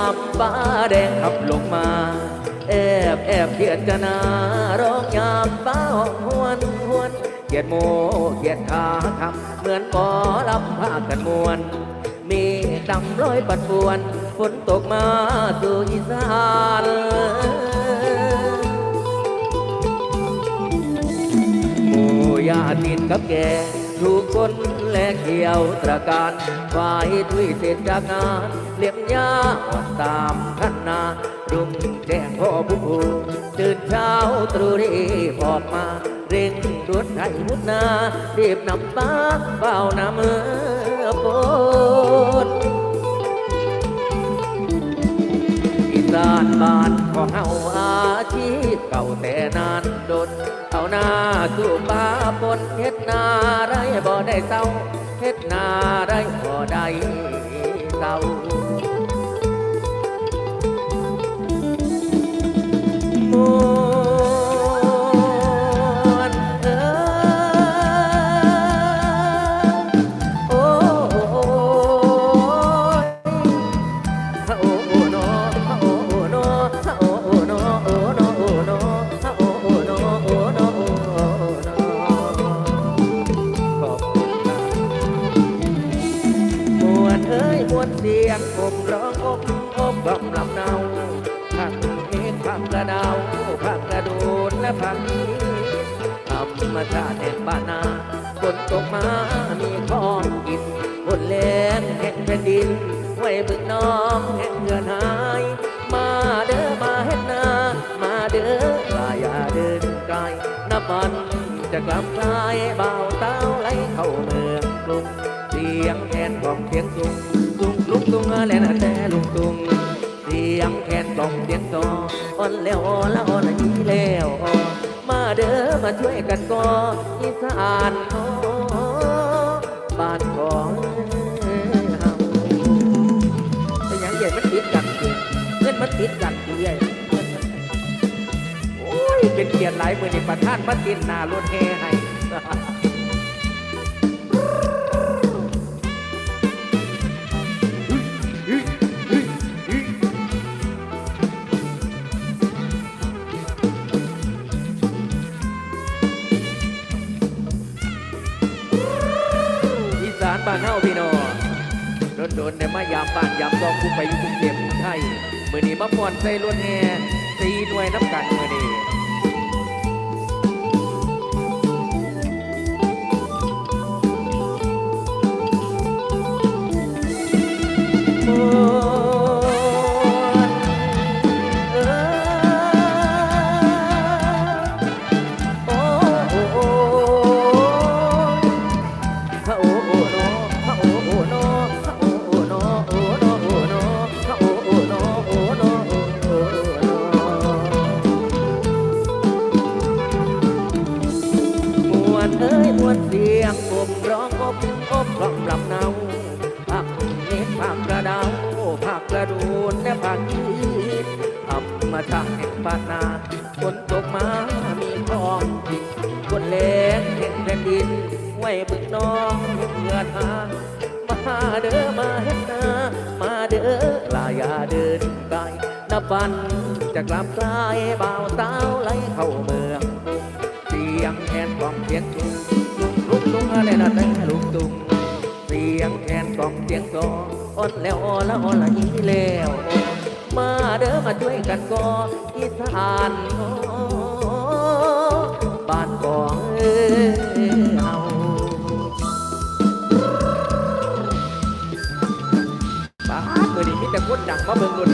ามป้าแดงขับลงมา แอบแอบเขียดกะนาร้องยามป้าหองหวนหวนเขียดโมเขียดขาทำเหมือนหมอลำพากันมวน มีดำร้อยปัดปวนฝนตกมาสู่อีสานหมู่ญาตินกับแกถูกคน และเขียวตระการฝ่ายทุยเสร็จจากงานเลี้ยงยาตามขันนารุ่งแจ้งพ่อผู้ผู้ตื่นเช้าตรู่รีบออกมา เร่งรถไถมุดนา รีบนำตาเฝ้าน้ามือปนานบ้านของเฮาอาชีพเก่าแต่นานดนเอาหน้าสู่ป่าปนเฮ็ดนาไรบ่ได้เศร้าเฮ็ดนาไรบ่ได้เศร้า สียงผมร้องอบอบกล่อมลำเนาผักเอกผักกระดาวผักกระโดนและผักนี้ธรรมชาติแห่งบ้านนาฝนตกมามีของกินฝนแรงแห่งแผ่นดินไว้บึกน้องแห่งเงินหาย มาเด้อมาเฮ็ดนามาเด้อลาอย่าเดินไกลนับวันจะกลับกลายเบาเต้าไหลเข้าเมืองกรุงเสียงแคนกล่องเสียงตุง ตุงลุกตุงแลนแต่ลุงตุงเสียงแคนกล่องเสียงตออ่อนแล้วอ่อนละอ่อนอีแล้วอ่อนมาเด้อมาช่วยกันก่ออีสานขอบ้านของเฮาเป็นหยังใหญ่มันติดกันเงินมันติดกันจริงใหญ่โอ้ยเป็นเกียรติหลายมือนี่ประท่านมาตินหนารถแห่ให้านบ้านเฮาพี่น้องโดนโดนี่ยมายามบ้านยามกองกูไปอยู่กรุงเทพกรุงไทยเมื่อนี้มาม่วนใส่รถแห่ตีหน่วยน้ำกัน สียงผมร้องอบอบกล่อมลำเนาผักเม็ดผักกระดาผักกระดูนและผักอีดธรรมชาติแห่งบ้านาฝนตกมามีของกินคนแรงแห่งแผ่นดินไว้บึกน้องเงื่อนหางมาเด้อมาเฮ็ดนามาเด้อลายาเดินไกลนับวันจะกลับกลายบ่าวสาวไหลเข้าเมืองกรุงเสียงแคนกล่องเสียง อนแล้วออละออละอีแล้ว มาเด้อมาช่วยกันก่ออีสานบ้านก่อเอเฮาป้าดมือนี้มีแต่คนดังมาเบิ่งรถแห่วัน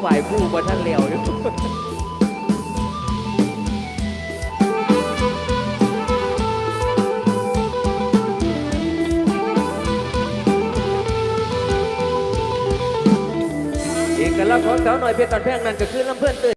ไหวผู้บนท่านเหลียวอยู่เอกลักษณ์ของสาวหน่อยเพชรตอนแพงนั่นก็คือลำเพื่อนตื่น